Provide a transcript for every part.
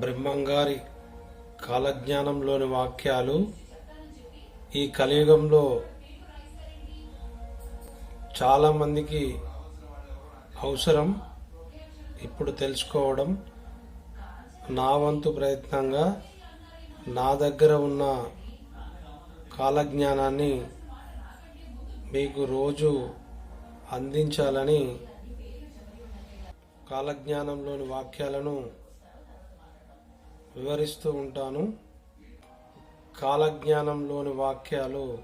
బ్రహ్మంగారి కాలజ్ఞానంలోని వాక్యాలు ఈ కలియుగంలో చాలామందికి అవసరం. ఇప్పుడు తెలుసుకోవడం నా వంతు ప్రయత్నంగా నా దగ్గర ఉన్న కాలజ్ఞానాన్ని మీకు రోజు అందించాలని కాలజ్ఞానంలోని వాక్యాలను వివరిస్తూ ఉంటాను. కాలజ్ఞానంలోని వాక్యాలు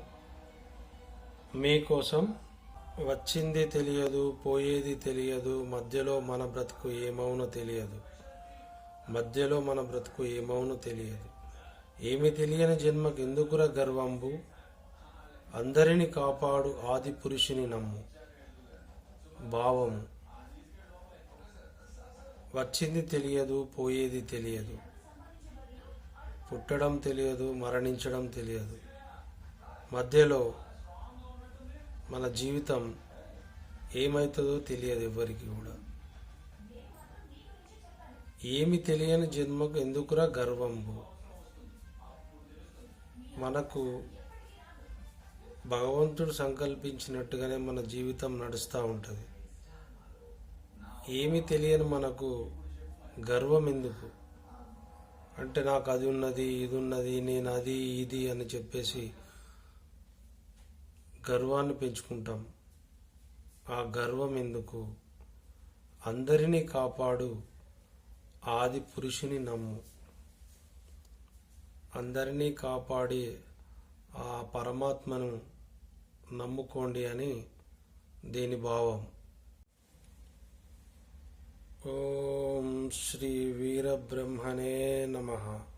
మీకోసం వచ్చింది తెలియదు పోయేది తెలియదు మధ్యలో మన బ్రతుకు ఏమవునో తెలియదు. మధ్యలో మన బ్రతుకు ఏమవునో తెలియదు. ఏమి తెలియని జన్మకు ఎందుకురా గర్వంబు? అందరిని కాపాడు ఆది పురుషుని నమ్ము. భావము. వచ్చింది తెలియదు పోయేది తెలియదు. పుట్టడం తెలియదు మరణించడం తెలియదు. మధ్యలో మన జీవితం ఏమవుతుందో తెలియదు ఎవరికి కూడా. ఏమి తెలియని జన్మకు ఎందుకురా గర్వంబు మనకు భగవంతుడు సంకల్పించినట్టుగానే మన జీవితం నడుస్తూ ఉంటుంది. ఏమి తెలియని మనకు గర్వం ఎందుకు? అంటే నాకు అది ఉన్నది ఇది ఉన్నది నేను అది ఇది అని చెప్పేసి గర్వాన్ని పెంచుకుంటాం. ఆ గర్వం ఎందుకు? అందరినీ కాపాడు ఆది పురుషుని నమ్ము. అందరినీ కాపాడి ఆ పరమాత్మను నమ్ముకోండి అని దీని భావం. ॐ श्रीवीरब्रह्मणे नमः।